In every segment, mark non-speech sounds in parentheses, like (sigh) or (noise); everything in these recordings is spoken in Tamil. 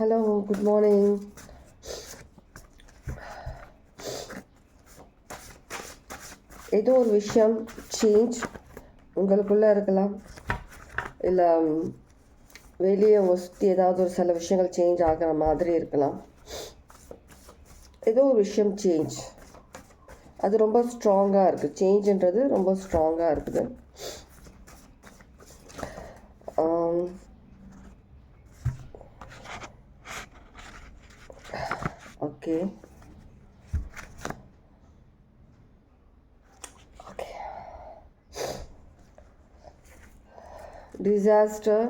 ஹலோ குட் மார்னிங் ஏதோ ஒரு விஷயம் சேஞ்ச் உங்களுக்குள்ளே இருக்கலாம். இல்லை வெளியே உங்கள் சுற்றி ஏதாவது ஒரு சில விஷயங்கள் சேஞ்ச் ஆகிற மாதிரி இருக்கலாம். ஏதோ ஒரு விஷயம் சேஞ்ச் அது ரொம்ப ஸ்ட்ராங்காக இருக்குது சேஞ்சுன்றது ரொம்ப ஸ்ட்ராங்காக இருக்குது. ஓகே டிசாஸ்டர்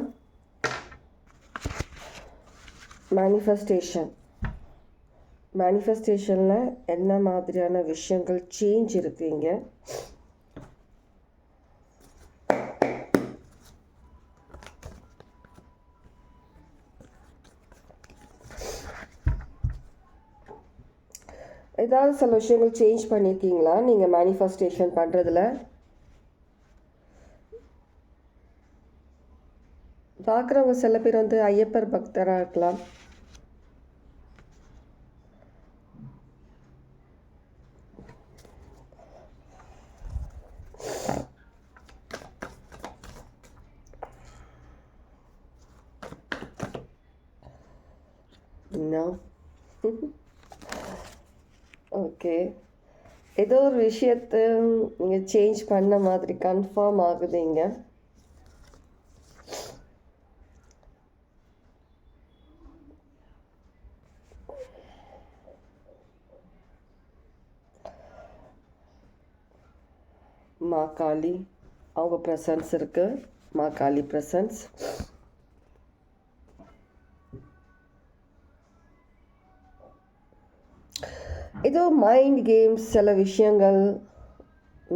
மேனிஃபெஸ்டேஷன் மேனிஃபெஸ்டேஷனில் என்ன மாதிரியான விஷயங்கள் சேஞ்ச் இருக்குங்க ஏதாவது சில விஷயங்கள் சேஞ்ச் பண்ணியிருக்கீங்களா நீங்கள் மேனிஃபெஸ்டேஷன் பண்ணுறதுல பார்க்குறவங்க சில பேர் வந்து ஐயப்பர் பக்தராக இருக்கலாம். No. (laughs) ஓகே ஏதோ ஒரு விஷயத்தை நீங்கள் சேஞ்ச் பண்ண மாதிரி கன்ஃபார்ம் ஆகுதுங்க. மா காளி அவங்க ப்ரெசன்ஸ் இருக்குது மா காளி ப்ரெசன்ஸ் ஏதோ மைண்ட் கேம்ஸ் சில விஷயங்கள்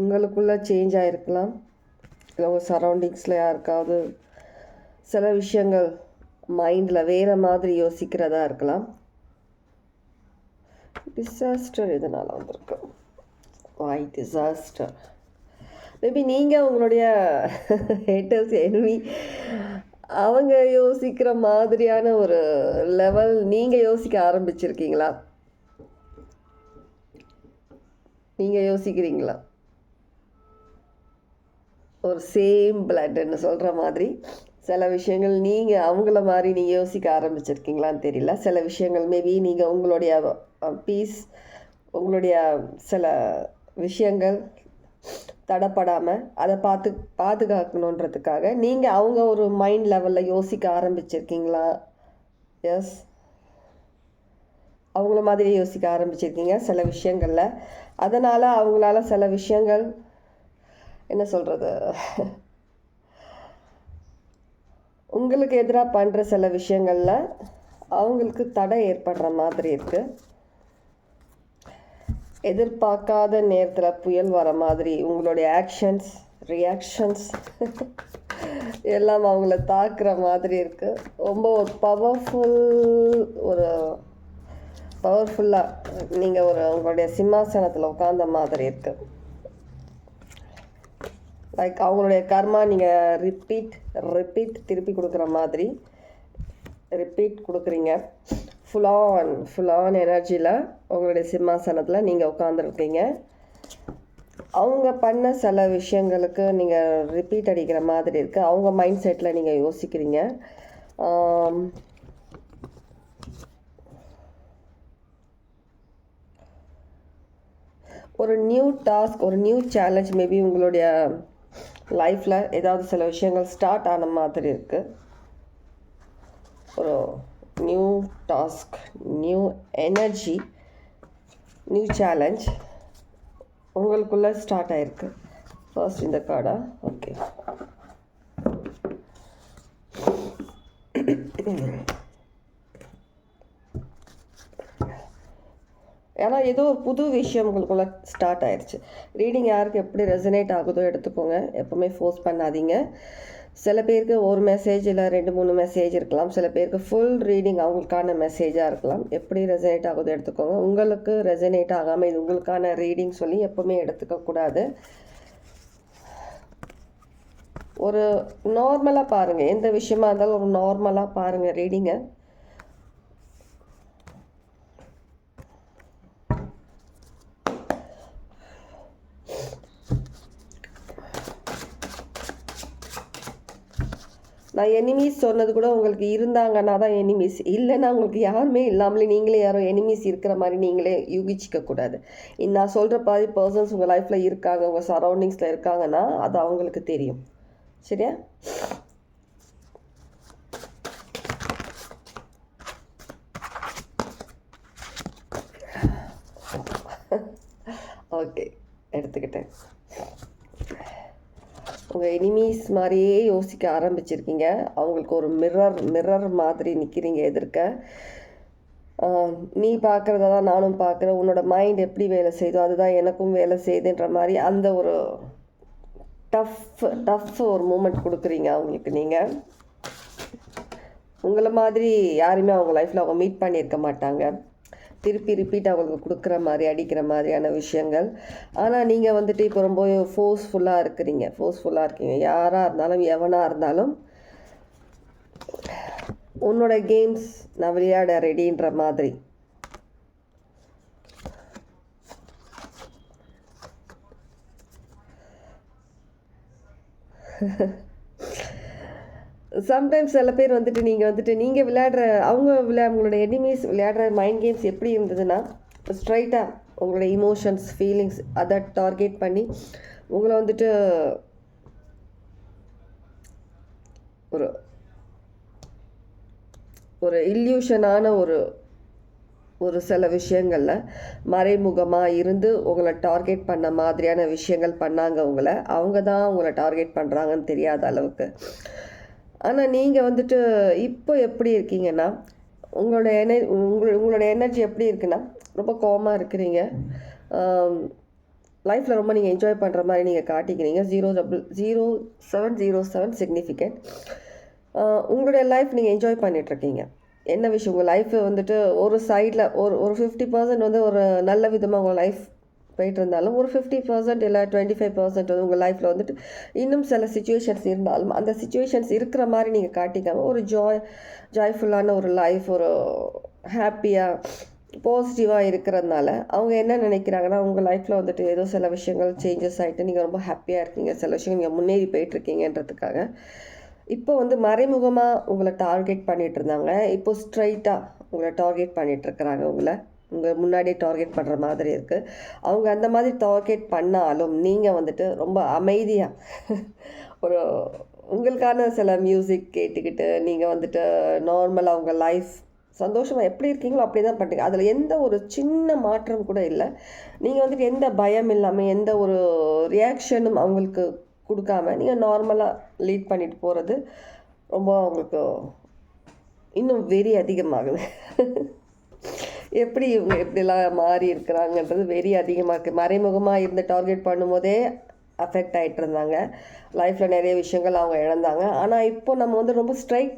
உங்களுக்குள்ளே சேஞ்ச் ஆகிருக்கலாம் இல்லை உங்கள் சரௌண்டிங்ஸில் யாருக்காவது சில விஷயங்கள் மைண்டில் வேறு மாதிரி யோசிக்கிறதா இருக்கலாம். டிசாஸ்டர் இதனால் வந்திருக்கு? வாய் டிசாஸ்டர் மேபி நீங்கள் உங்களுடைய ஹேட்டர்ஸ் எனிமி அவங்க யோசிக்கிற மாதிரியான ஒரு லெவல் நீங்கள் யோசிக்க ஆரம்பிச்சிருக்கீங்களா? நீங்கள் யோசிக்கிறீங்களா? ஒரு சேம் பிளட்னு சொல்கிற மாதிரி சில விஷயங்கள் நீங்கள் அவங்கள மாதிரி நீங்கள் யோசிக்க ஆரம்பிச்சிருக்கீங்களான்னு தெரியல. சில விஷயங்கள் மேபி நீங்கள் உங்களுடைய பீஸ் உங்களுடைய சில விஷயங்கள் தடப்படாமல் அதை பார்த்து பாதுகாக்கணுன்றதுக்காக நீங்கள் அவங்க ஒரு மைண்ட் லெவலில் யோசிக்க ஆரம்பிச்சிருக்கீங்களா? எஸ் அவங்கள மாதிரி யோசிக்க ஆரம்பிச்சிருக்கீங்க சில விஷயங்களில். அதனால் அவங்களால சில விஷயங்கள் என்ன சொல்கிறது உங்களுக்கு எதிராக பண்ணுற சில விஷயங்களில் அவங்களுக்கு தடை ஏற்படுற மாதிரி இருக்குது எதிர்பார்க்காத நேரத்தில் புயல் வர மாதிரி உங்களுடைய ஆக்ஷன்ஸ் ரியாக்ஷன்ஸ் எல்லாம் அவங்கள தாக்குற மாதிரி இருக்குது ரொம்ப ஒரு பவர்ஃபுல் ஒரு பவர்ஃபுல்லாக நீங்கள் ஒரு உங்களுடைய சிம்மாசனத்தில் உட்காந்த மாதிரி இருக்குது லைக் அவங்களுடைய கர்மா நீங்கள் ரிப்பீட் ரிப்பீட் திருப்பி கொடுக்குற மாதிரி ரிப்பீட் கொடுக்குறீங்க. ஃபுல் ஆன் ஃபுல் ஆன் எனர்ஜியில் உங்களுடைய சிம்மாசனத்தில் நீங்கள் உட்காந்துருக்கீங்க அவங்க பண்ண சில விஷயங்களுக்கு நீங்கள் ரிப்பீட் அடிக்கிற மாதிரி இருக்குது அவங்க மைண்ட் செட்டில் நீங்கள் யோசிக்கிறீங்க. ஒரு நியூ டாஸ்க் ஒரு நியூ சேலஞ்ச் மேபி உங்களுடைய லைஃப்பில் ஏதாவது சில விஷயங்கள் ஸ்டார்ட் ஆன மாதிரி இருக்குது ஒரு new task new energy new challenge உங்களுக்குள்ளே ஸ்டார்ட் ஆகிருக்கு ஃபர்ஸ்ட் இந்த கார்டா ஓகே ஏன்னா ஏதோ ஒரு புது விஷயம் உங்களுக்குள்ள ஸ்டார்ட் ஆயிடுச்சு ரீடிங் யாருக்கு எப்படி ரெசனேட் ஆகுதோ எடுத்துக்கோங்க. எப்போவுமே ஃபோர்ஸ் பண்ணாதீங்க. சில பேருக்கு ஒரு மெசேஜ் இல்லை ரெண்டு மூணு மெசேஜ் இருக்கலாம். சில பேருக்கு ஃபுல் ரீடிங் அவங்களுக்கான மெசேஜாக இருக்கலாம். எப்படி ரெசனேட் ஆகுதோ எடுத்துக்கோங்க. உங்களுக்கு ரெசனேட் ஆகாமல் இது உங்களுக்கான ரீடிங் சொல்லி எப்போவுமே எடுத்துக்கக்கூடாது ஒரு நார்மலாக பாருங்கள் எந்த விஷயமா இருந்தாலும் ஒரு நார்மலாக பாருங்கள் ரீடிங்கை நான் எனிமீஸ் சொன்னது கூட உங்களுக்கு இருந்தாங்கன்னா தான் எனிமீஸ் இல்லைன்னா உங்களுக்கு யாருமே இல்லாமலே நீங்களே யாரும் எனிமீஸ் இருக்கிற மாதிரி நீங்களே யூகிச்சிக்கக்கூடாது நான் சொல்கிற பாதி பர்சன்ஸ் உங்கள் லைஃப்பில் இருக்காங்க உங்கள் சரௌண்டிங்ஸில் இருக்காங்கன்னா அது அவங்களுக்கு தெரியும். சரியா? (laughs) ஓகே எடுத்துக்கிட்டேன். உங்கள் எனிமீஸ் மாதிரியே யோசிக்க ஆரம்பிச்சிருக்கீங்க. அவங்களுக்கு ஒரு மிரர் மிரர் மாதிரி நிற்கிறீங்க எதிர்க்க. நீ பார்க்குறத தான் நானும் பார்க்குறேன் உன்னோட மைண்ட் எப்படி வேலை செய்தோ அதுதான் எனக்கும் வேலை செய்யுதுன்ற மாதிரி அந்த ஒரு டஃப் டஃப் ஒரு மூமெண்ட் கொடுக்குறீங்க அவங்களுக்கு நீங்கள் உங்களை மாதிரி யாருமே அவங்க லைஃப்பில் அவங்க மீட் பண்ணியிருக்க மாட்டாங்க. திருப்பி ரிப்பீட் அவங்களுக்கு கொடுக்குற மாதிரி அடிக்கிற மாதிரியான விஷயங்கள். ஆனால் நீங்கள் வந்துட்டு இப்போ ரொம்ப ஃபோர்ஸ்ஃபுல்லாக இருக்கிறீங்க. ஃபோர்ஸ்ஃபுல்லாக இருக்கீங்க. யாராக இருந்தாலும் எவனாக இருந்தாலும் உன்னோட கேம்ஸ் நான் விளையாட ரெடின்ற மாதிரி. (laughs) சம்டைம்ஸ் சில பேர் வந்துட்டு நீங்கள் வந்துட்டு நீங்கள் விளையாடுற அவங்க விளையா உங்களோட எனிமீஸ் விளையாடுற மைண்ட் கேம்ஸ் எப்படி இருந்ததுன்னா ஸ்ட்ரைட்டாக உங்களோட இமோஷன்ஸ் ஃபீலிங்ஸ் அதை டார்கெட் பண்ணி உங்களை வந்துட்டு ஒரு ஒரு இல்யூஷனான ஒரு ஒரு சில விஷயங்களில் மறைமுகமாக இருந்து உங்களை டார்கெட் பண்ண மாதிரியான விஷயங்கள் பண்ணாங்க உங்களை. அவங்க தான் உங்களை டார்கெட் பண்ணுறாங்கன்னு தெரியாத அளவுக்கு. ஆனால் நீங்கள் வந்துட்டு இப்போ எப்படி இருக்கீங்கன்னா உங்களோட என உங்கள் உங்களோட எனர்ஜி எப்படி இருக்குன்னா ரொம்ப கோமாக இருக்கிறீங்க. லைஃப்பில் ரொம்ப நீங்கள் என்ஜாய் பண்ணுற மாதிரி நீங்கள் காட்டிக்கிறீங்க. Zero double zero seven zero seven significant உங்களுடைய லைஃப் நீங்கள் என்ஜாய் பண்ணிகிட்ருக்கீங்க என்ன விஷயம்? உங்கள் லைஃப் வந்துட்டு ஒரு சைடில் ஒரு ஒரு ஃபிஃப்டி பர்சன்ட் வந்து ஒரு நல்ல விதமாக உங்கள் லைஃப் போயிட்டு இருந்தாலும் ஒரு ஃபிஃப்டி பர்சன்ட் இல்லை டுவெண்ட்டி ஃபைவ் பர்சன்ட் வந்து உங்கள் லைஃப்பில் வந்துட்டு இன்னும் சில சுச்சுவேஷன்ஸ் இருந்தாலும் அந்த சுச்சுவேஷன்ஸ் இருக்கிற மாதிரி நீங்கள் காட்டிக்காமல் ஒரு ஜாய் ஜாய்ஃபுல்லான ஒரு லைஃப் ஒரு ஹாப்பியாக பாசிட்டிவாக இருக்கிறதுனால அவங்க என்ன நினைக்கிறாங்கன்னா உங்கள் லைஃப்பில் வந்துட்டு ஏதோ சில விஷயங்கள் சேஞ்சஸ் ஆகிட்டு நீங்கள் ரொம்ப ஹாப்பியாக இருக்கீங்க. சில விஷயங்கள் நீங்கள் முன்னேறி போயிட்டுருக்கீங்கன்றதுக்காக. இப்போ வந்து மறைமுகமாக உங்களை டார்கெட் பண்ணிகிட்டு இருந்தாங்க இப்போ ஸ்ட்ரைட்டாக உங்களை டார்கெட் பண்ணிகிட்ருக்குறாங்க உங்களை. உங்கள் முன்னாடியே டார்கெட் பண்ணுற மாதிரி இருக்குது அவங்க அந்த மாதிரி டார்கெட் பண்ணாலும் நீங்கள் வந்துட்டு ரொம்ப அமைதியாக (laughs) ஒரு உங்களுக்கான சில மியூசிக் கேட்டுக்கிட்டு நீங்கள் வந்துட்டு நார்மலாக உங்கள் லைஃப் சந்தோஷமாக எப்படி இருக்கீங்களோ அப்படி தான் பண்ணுறீங்க அதில் எந்த ஒரு சின்ன மாற்றம் கூட இல்லை. நீங்கள் வந்துட்டு எந்த பயம் இல்லாமல் எந்த ஒரு ரியாக்ஷனும் அவங்களுக்கு கொடுக்காம நீங்கள் நார்மலாக லீட் பண்ணிட்டு போகிறது ரொம்ப அவங்களுக்கு இன்னும் வெறி அதிகமாகுது. (laughs) எப்படி இவங்க எப்படிலாம் மாறி இருக்கிறாங்கன்றது வெறி அதிகமாக இருக்குது மறைமுகமாக இருந்து டார்கெட் பண்ணும்போதே அஃபெக்ட் ஆகிட்டு இருந்தாங்க. லைஃப்பில் நிறைய விஷயங்கள் அவங்க இழந்தாங்க. ஆனால் இப்போ நம்ம வந்து ரொம்ப ஸ்ட்ரைட்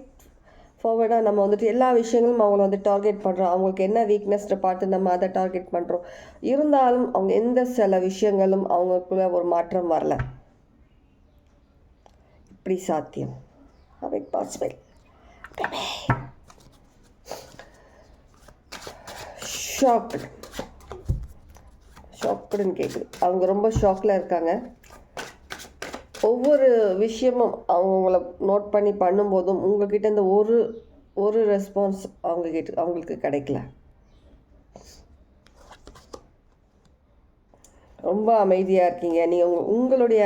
ஃபார்வர்டாக நம்ம வந்துட்டு எல்லா விஷயங்களும் அவங்கள வந்து டார்கெட் பண்ணுறோம் அவங்களுக்கு என்ன வீக்னஸ்ட்டை பார்த்து நம்ம அதை டார்கெட் பண்ணுறோம் இருந்தாலும் அவங்க எந்த சில விஷயங்களும் அவங்களுக்குள்ள ஒரு மாற்றம் வரல. இப்படி சாத்தியம். How it ஷாக்டு ஷாக்டுன்னு கேட்குது அவங்க ரொம்ப ஷாக்கில் இருக்காங்க. ஒவ்வொரு விஷயமும் அவங்கள நோட் பண்ணி பண்ணும்போதும் உங்கள்கிட்ட இந்த ஒரு ஒரு ரெஸ்பான்ஸ் அவங்க கிட்ட அவங்களுக்கு கிடைக்கல. ரொம்ப அமைதியாக இருக்கீங்க. நீங்கள் உங்க உங்களுடைய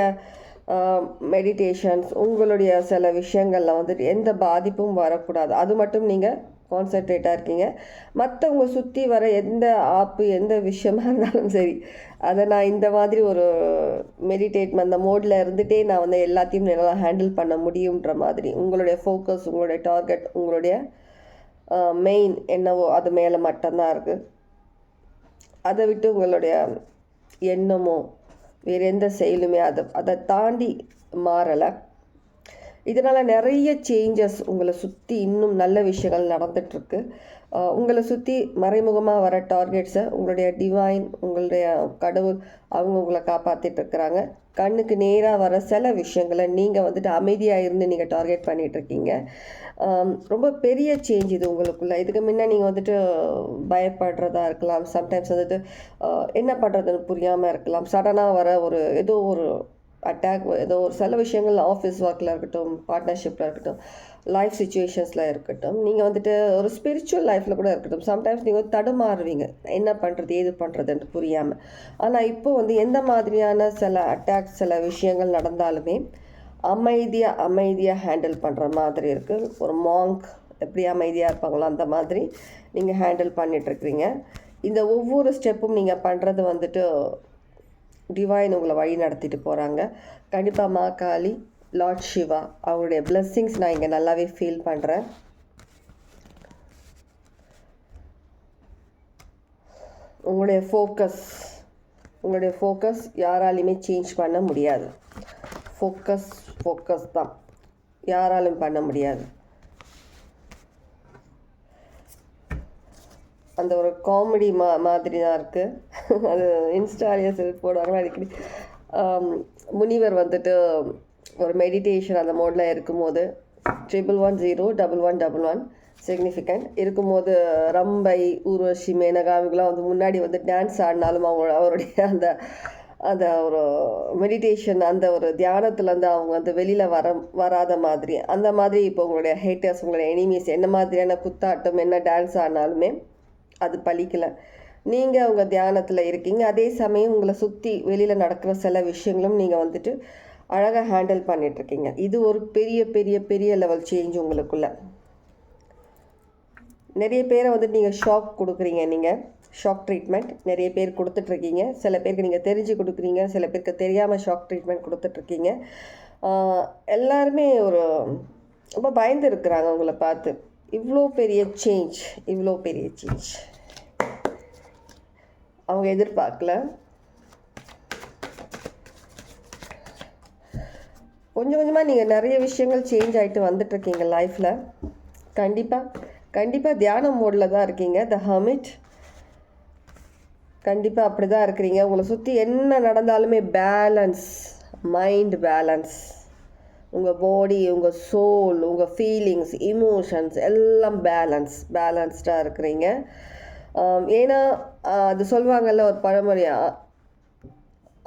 மெடிடேஷன்ஸ் உங்களுடைய சில விஷயங்களில் வந்துட்டு எந்த பாதிப்பும் வரக்கூடாது. அது மட்டும் நீங்கள் கான்சென்ட்ரேட்டாக இருக்கீங்க. மற்றவங்க சுற்றி வர எந்த ஆப்பு எந்த விஷயமா (laughs) இருந்தாலும் சரி அதை நான் இந்த மாதிரி ஒரு மெடிடேட் அந்த மோடில் இருந்துகிட்டே நான் வந்து எல்லாத்தையும் என்னால் ஹேண்டில் பண்ண முடியுன்ற மாதிரி உங்களுடைய ஃபோக்கஸ் உங்களுடைய டார்கெட் உங்களுடைய மெயின் என்னவோ அது மேலே மட்டும்தான் இருக்குது அதை விட்டு உங்களுடைய எண்ணமோ வேறு எந்த செயலுமே அதை அதை தாண்டி மாறலை. இதனால் நிறைய சேஞ்சஸ் உங்களை சுற்றி இன்னும் நல்ல விஷயங்கள் நடந்துகிட்ருக்கு உங்களை சுற்றி மறைமுகமாக வர டார்கெட்ஸை உங்களுடைய டிவைன் உங்களுடைய கடவுள் அவங்க உங்களை காப்பாற்றிட்டு இருக்கிறாங்க கண்ணுக்கு நேராக வர சில விஷயங்களை நீங்கள் வந்துட்டு அமைதியாக இருந்து நீங்கள் டார்கெட் பண்ணிகிட்ருக்கீங்க ரொம்ப பெரிய சேஞ்ச் இது உங்களுக்குள்ளே. இதுக்கு முன்னே நீங்கள் வந்துட்டு பயப்படுறதா இருக்கலாம். சம்டைம்ஸ் வந்துட்டு என்ன பண்ணுறதுன்னு புரியாமல் இருக்கலாம். சடனாக வர ஒரு ஏதோ ஒரு அட்டாக் ஏதோ ஒரு சில விஷயங்கள் ஆஃபீஸ் ஒர்க்கில் இருக்கட்டும் பார்ட்னர்ஷிப்பில் இருக்கட்டும் லைஃப் சுச்சுவேஷன்ஸில் இருக்கட்டும் நீங்கள் வந்துட்டு ஒரு ஸ்பிரிச்சுவல் லைஃப்பில் கூட இருக்கட்டும். சம்டைம்ஸ் நீங்கள் வந்து தடுமாறுவீங்க. என்ன பண்ணுறது ஏது பண்ணுறதுன்ட்டு புரியாமல் ஆனால் இப்போ வந்து எந்த மாதிரியான சில அட்டாக் சில விஷயங்கள் நடந்தாலுமே அமைதியாக அமைதியாக ஹேண்டில் பண்ணுற மாதிரி இருக்குது ஒரு மாங்க் எப்படி அமைதியாக இருப்பாங்களோ அந்த மாதிரி நீங்கள் ஹேண்டில் பண்ணிகிட்ருக்கிறீங்க இந்த ஒவ்வொரு ஸ்டெப்பும் நீங்கள் பண்ணுறது வந்துட்டு டிவைன் உங்களை வழி நடத்திட்டு போகிறாங்க கண்டிப்பாக மா காளி லார்ட் சிவா அவருடைய பிளெஸ்ஸிங்ஸ் நான் இங்கே நல்லாவே ஃபீல் பண்ணுறேன் உங்களுடைய ஃபோக்கஸ் உங்களுடைய ஃபோக்கஸ் யாராலையுமே சேஞ்ச் பண்ண முடியாது. ஃபோக்கஸ் ஃபோக்கஸ் தான். யாராலும் பண்ண முடியாது. அந்த ஒரு காமெடி மா மாதிரி தான் இருக்குது அது இன்ஸ்டாலேயே சில போடுவாங்களா அடிக்கடி. முனிவர் வந்துட்டு ஒரு மெடிடேஷன் அந்த மோடில் இருக்கும்போது triple one zero double one double one significant இருக்கும்போது ரம்பை ஊர்வஷி மேனகா இவங்களாம் வந்து முன்னாடி வந்து டான்ஸ் ஆடினாலும் அவங்க அவருடைய அந்த அந்த ஒரு மெடிடேஷன் அந்த ஒரு தியானத்துலேருந்து அவங்க வந்து வெளியில் வர வராத மாதிரி. அந்த மாதிரி இப்போ உங்களுடைய ஹேட்டர்ஸ் உங்களுடைய எனிமீஸ் என்ன மாதிரியான குத்தாட்டம் என்ன டான்ஸ் ஆடினாலுமே அது பழிக்கலை நீங்கள் அவங்க தியானத்தில் இருக்கீங்க. அதே சமயம் உங்களை சுற்றி வெளியில் நடக்கிற சில விஷயங்களும் நீங்கள் வந்துட்டு அழகாக ஹேண்டில் பண்ணிகிட்ருக்கீங்க இது ஒரு பெரிய பெரிய பெரிய லெவல் சேஞ்ச் உங்களுக்குள்ள. நிறைய பேரை வந்துட்டு நீங்கள் ஷாக் கொடுக்குறீங்க நீங்கள் ஷாக் ட்ரீட்மெண்ட் நிறைய பேர் கொடுத்துட்ருக்கீங்க சில பேருக்கு நீங்கள் தெரிஞ்சு கொடுக்குறீங்க. சில பேருக்கு தெரியாமல் ஷாக் ட்ரீட்மெண்ட் கொடுத்துட்ருக்கீங்க எல்லாருமே ஒரு ரொம்ப பயந்து இருக்கிறாங்க உங்களை பார்த்து. இவ்வளோ பெரிய சேஞ்ச் இவ்வளோ பெரிய சேஞ்ச். அவங்க எதிர்பார்க்கல. கொஞ்சம் கொஞ்சமாக நீங்கள் நிறைய விஷயங்கள் சேஞ்ச் ஆகிட்டு வந்துட்டுருக்கீங்க லைஃப்பில் கண்டிப்பாக கண்டிப்பாக தியான மோடில் தான் இருக்கீங்க. த ஹர்மிட் கண்டிப்பாக அப்படி தான் இருக்கிறீங்க. உங்களை சுற்றி என்ன நடந்தாலுமே பேலன்ஸ் மைண்ட் பேலன்ஸ் உங்கள் பாடி உங்கள் சோல் உங்கள் ஃபீலிங்ஸ் இமோஷன்ஸ் எல்லாம் பேலன்ஸ் பேலன்ஸ்டாக இருக்கிறீங்க. ஏன்னா அது சொல்லுவாங்கல்ல ஒரு பழமொழி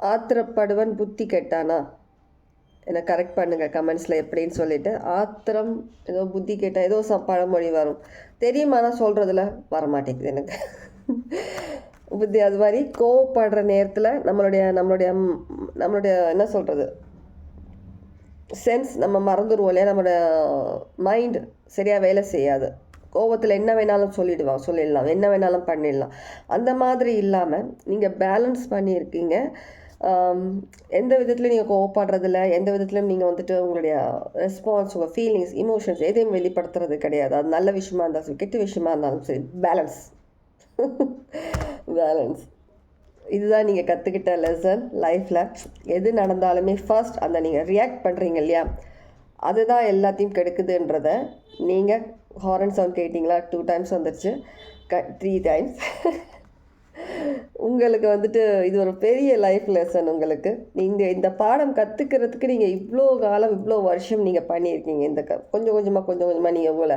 ஆத்திரப்படுவன் புத்தி கெட்டானா? என்னை கரெக்ட் பண்ணுங்க கமெண்ட்ஸில் எப்படின்னு சொல்லிட்டு. ஆத்திரம் ஏதோ புத்தி கேட்டால் ஏதோ ச பழமொழி வரும். தெரியுமா நான் சொல்கிறதுல வரமாட்டேங்குது எனக்கு. புத்தி அது மாதிரி கோவப்படுற நேரத்தில் நம்மளுடைய நம்மளுடைய நம்மளுடைய என்ன சொல்கிறது சென்ஸ் நம்ம மறந்துடுவோம் இல்லையா? நம்மளோட மைண்ட் சரியாக வேலை செய்யாது. கோவத்தில் என்ன வேணாலும் சொல்லிடுவான் சொல்லிடலாம். என்ன வேணாலும் பண்ணிடலாம். அந்த மாதிரி இல்லாமல் நீங்கள் பேலன்ஸ் பண்ணியிருக்கீங்க. எந்த விதத்துலையும் நீங்கள் கோவப்படுறதில்ல எந்த விதத்துலையும் நீங்கள் வந்துட்டு உங்களுடைய ரெஸ்பான்ஸ் உங்கள் ஃபீலிங்ஸ் இமோஷன்ஸ் எதையும் வெளிப்படுத்துறது கிடையாது. அது நல்ல விஷயமா இருந்தாலும் சரி கெட்ட விஷயமா இருந்தாலும் சரி பேலன்ஸ் பேலன்ஸ் இதுதான் நீங்கள் கற்றுக்கிட்ட லெசன் லைஃப்பில் எது நடந்தாலுமே ஃபர்ஸ்ட் அந்த நீங்கள் ரியாக்ட் பண்ணுறீங்க இல்லையா? அதுதான் எல்லாத்தையும் கெடுக்குதுன்றத நீங்கள் ஹாரன் சவுண்ட் கேட்டிங்களா? டூ டைம்ஸ் வந்துருச்சு. க த்ரீ டைம்ஸ் உங்களுக்கு வந்துட்டு இது ஒரு பெரிய லைஃப் லெசன் உங்களுக்கு. நீங்கள் இந்த பாடம் கற்றுக்கிறதுக்கு நீங்கள் இவ்வளோ காலம் இவ்வளோ வருஷம் நீங்கள் பண்ணியிருக்கீங்க. இந்த க கொஞ்சம் கொஞ்சமாக கொஞ்சம் கொஞ்சமாக நீங்கள் உங்களை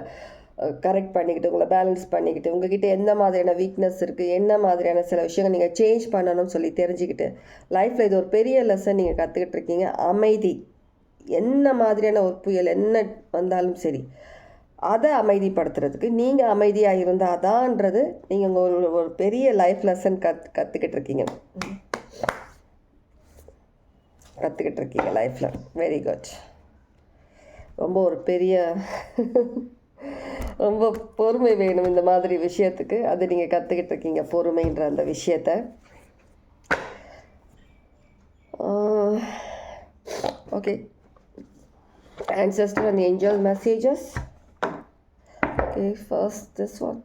கரெக்ட் பண்ணிக்கிட்டு உங்களை பேலன்ஸ் பண்ணிக்கிட்டு உங்ககிட்ட எந்த மாதிரியான வீக்னஸ் இருக்குது என்ன மாதிரியான சில விஷயங்கள் நீங்கள் சேஞ்ச் பண்ணணும்னு சொல்லி தெரிஞ்சுக்கிட்டு லைஃப்பில் இது ஒரு பெரிய லெசன் நீங்கள் கற்றுக்கிட்டு இருக்கீங்க. அமைதி. என்ன மாதிரியான ஒரு புயல் என்ன வந்தாலும் சரி. அதை அமைதிப்படுத்துறதுக்கு நீங்கள் அமைதியாக இருந்தால் தான்ன்றது நீங்கள் ஒரு ஒரு பெரிய லைஃப் லெசன் கத் கற்றுக்கிட்டு இருக்கீங்க கற்றுக்கிட்டு இருக்கீங்க லைஃப்பில் வெரி குட் ரொம்ப ஒரு பெரிய ரொம்ப பொறுமை வேணும் இந்த மாதிரி விஷயத்துக்கு. அது நீங்கள் கற்றுக்கிட்டு இருக்கீங்க பொறுமைன்ற அந்த விஷயத்த. Okay ancestor and angel messages. Okay first this one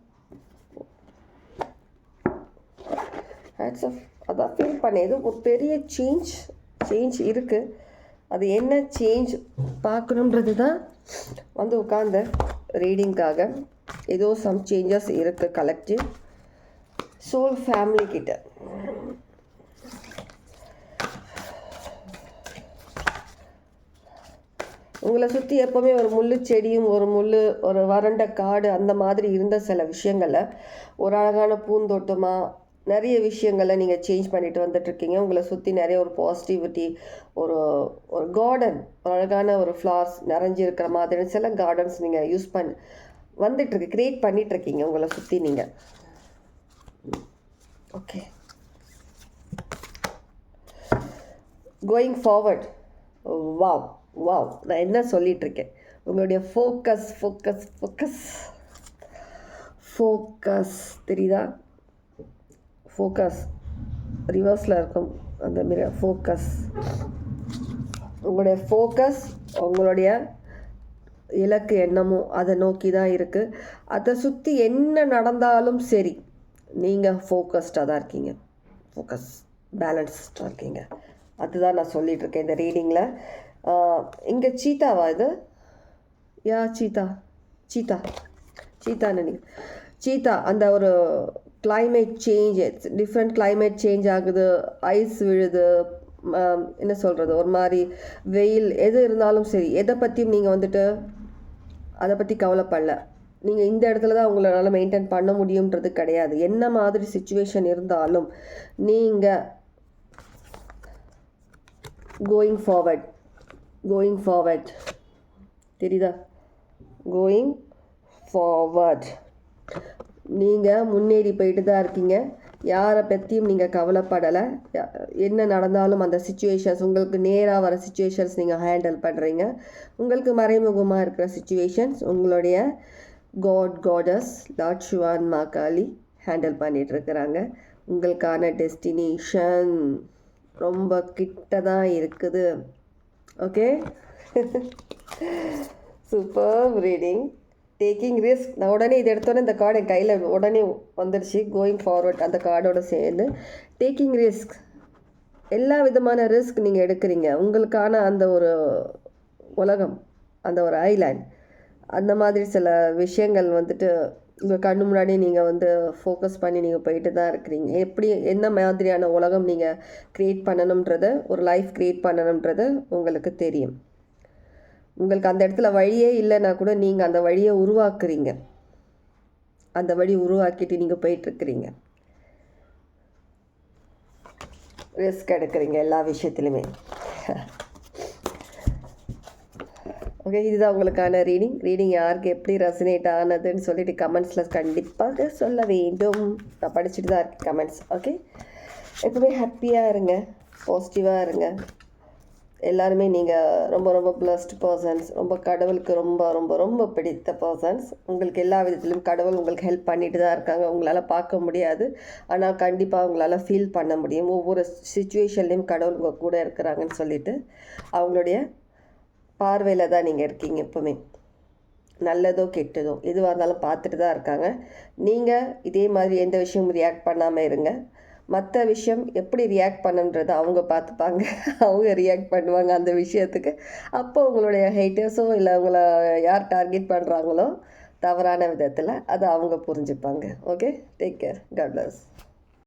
hats off அதான் ஃபீல் பண்ணேன் ஒரு பெரிய சேஞ்ச் சேஞ்ச் இருக்குது அது என்ன சேஞ்ச் பார்க்கணுன்றது தான் வந்து உட்காந்த ரீடிங்காக ஏதோ சம் சேஞ்சஸ் இருக்குது கலெக்டிவ் சோல் ஃபேமிலி கிட்ட. உங்களை சுற்றி எப்போவுமே ஒரு முள்ளு செடியும் ஒரு முள் ஒரு வறண்ட காடு அந்த மாதிரி இருந்த சில விஷயங்களை ஒரு அழகான பூந்தோட்டமாக நிறைய விஷயங்களை நீங்கள் சேஞ்ச் பண்ணிட்டு வந்துட்டுருக்கீங்க. உங்களை சுற்றி நிறைய ஒரு பாசிட்டிவிட்டி ஒரு ஒரு கார்டன் ஒரு அழகான ஒரு ஃப்ளார்ஸ் நிறைஞ்சிருக்கிற மாதிரி சில கார்டன்ஸ் நீங்கள் யூஸ் பண்ணி வந்துட்டுருக்கு க்ரியேட் பண்ணிகிட்ருக்கீங்க உங்களை சுற்றி நீங்கள் okay going forward wow wow நான் என்ன சொல்லிகிட்ருக்கேன் இருக்கேன் உங்களுடைய ஃபோக்கஸ் ஃபோக்கஸ் ஃபோக்கஸ் ஃபோக்கஸ் தெரியுதா? ஃபோக்கஸ் ரிவர்ஸில் இருக்கும் அந்த மாரி ஃபோக்கஸ் உங்களுடைய ஃபோக்கஸ் உங்களுடைய இலக்கு என்னமோ அதை நோக்கி தான் இருக்குது அதை சுற்றி என்ன நடந்தாலும் சரி நீங்கள் ஃபோக்கஸ்டாக தான் இருக்கீங்க. ஃபோக்கஸ் பேலன்ஸ்டாக இருக்கீங்க. அதுதான் நான் சொல்லிகிட்ருக்கேன் இருக்கேன் இந்த ரீடிங்கில் இங்கே சீத்தாவா இது? யா சீதா. சீதா. சீதா நினைக்கிறேன் சீதா அந்த ஒரு climate change different climate change ஆகுது ஐஸ் விழுது ம- என்ன சொல்கிறது ஒரு மாதிரி வெயில் எது இருந்தாலும் சரி எதை பற்றியும் நீங்கள் வந்துட்டு அதை பற்றி கவலைப்படல நீங்கள் இந்த இடத்துல தான் உங்களால் மெயின்டைன் பண்ண முடியுன்றது கிடையாது. என்ன மாதிரி சுச்சுவேஷன் இருந்தாலும் நீங்கள் கோயிங் ஃபார்வர்ட் கோயிங் ஃபார்வர்ட் தெரியுதா? கோயிங் ஃபார்வர்ட் நீங்கள் முன்னேறி போயிட்டு தான் இருக்கீங்க. யாரை பற்றியும் நீங்கள் கவலைப்படலை. என்ன நடந்தாலும் அந்த சுச்சுவேஷன்ஸ் உங்களுக்கு நேராக வர சுச்சுவேஷன்ஸ் நீங்கள் ஹேண்டில் பண்ணுறீங்க உங்களுக்கு மறைமுகமாக இருக்கிற சுச்சுவேஷன்ஸ் உங்களுடைய காட் காடஸ் லார்ட் ஷுவான் மாகாளி ஹேண்டில் பண்ணிகிட்ருக்கிறாங்க உங்களுக்கான டெஸ்டினேஷன் ரொம்ப கிட்ட தான் இருக்குது. Okay super reading taking risk நான் உடனே இது எடுத்தோன்னே இந்த கார்டு என் கையில் உடனே வந்துடுச்சு கோயிங் ஃபார்வர்ட் அந்த கார்டோட சேர்ந்து. டேக்கிங் ரிஸ்க் எல்லா விதமான ரிஸ்க் நீங்கள் எடுக்கிறீங்க. உங்களுக்கான அந்த ஒரு உலகம் அந்த ஒரு ஐலேண்ட் அந்த மாதிரி சில விஷயங்கள் வந்துட்டு உங்கள் கண்ணு முன்னாடி நீங்கள் வந்து ஃபோக்கஸ் பண்ணி நீங்கள் போயிட்டு தான் இருக்கிறீங்க. எப்படி என்ன மாதிரியான உலகம் நீங்கள் க்ரியேட் பண்ணணுன்றத ஒரு லைஃப் க்ரியேட் பண்ணணுன்றது உங்களுக்கு தெரியும். உங்களுக்கு அந்த இடத்துல வழியே இல்லைன்னா கூட நீங்கள் அந்த வழியை உருவாக்குறீங்க. அந்த வழி உருவாக்கிட்டு நீங்கள் போயிட்டுருக்குறீங்க ரிஸ்க் எடுக்கிறீங்க எல்லா விஷயத்துலையுமே ஓகே இதுதான் உங்களுக்கான ரீடிங் ரீடிங் யாருக்கு எப்படி ரெசனேட் ஆனதுன்னு சொல்லிட்டு கமெண்ட்ஸில் கண்டிப்பாக சொல்ல வேண்டும். நான் படிச்சுட்டு தான் இருக்கேன் கமெண்ட்ஸ் ஓகே எப்பவுமே ஹாப்பியாக இருங்க. பாசிட்டிவாக இருங்க. எல்லாருமே நீங்கள் ரொம்ப ரொம்ப பிளஸ்ட் பர்சன்ஸ் ரொம்ப கடவுளுக்கு ரொம்ப ரொம்ப ரொம்ப பிடித்த பர்சன்ஸ் உங்களுக்கு எல்லா விதத்திலும் கடவுள் உங்களுக்கு ஹெல்ப் பண்ணிட்டு தான் இருக்காங்க. உங்களால் பார்க்க முடியாது. ஆனால் கண்டிப்பாக உங்களால் ஃபீல் பண்ண முடியும். ஒவ்வொரு சுச்சுவேஷன்லேயும் கடவுள் உங்கள் கூட இருக்கிறாங்கன்னு சொல்லிட்டு அவங்களுடைய பார்வையில் தான் நீங்கள் இருக்கீங்க எப்பவுமே. நல்லதோ கெட்டதோ எதுவாக இருந்தாலும் பார்த்துட்டு தான் இருக்காங்க. நீங்கள் இதே மாதிரி எந்த விஷயமும் ரியாக்ட் பண்ணாமல் இருங்க. மற்ற விஷயம் எப்படி ரியாக்ட் பண்ணுன்றதை அவங்க பார்த்துப்பாங்க. (laughs) அவங்க ரியாக்ட் பண்ணுவாங்க அந்த விஷயத்துக்கு. அப்போ உங்களுடைய ஹெய்ட்டர்ஸோ இல்லை உங்களை யார் டார்கெட் பண்ணுறாங்களோ தவறான விதத்தில் அதை அவங்க புரிஞ்சுப்பாங்க. Okay take care god bless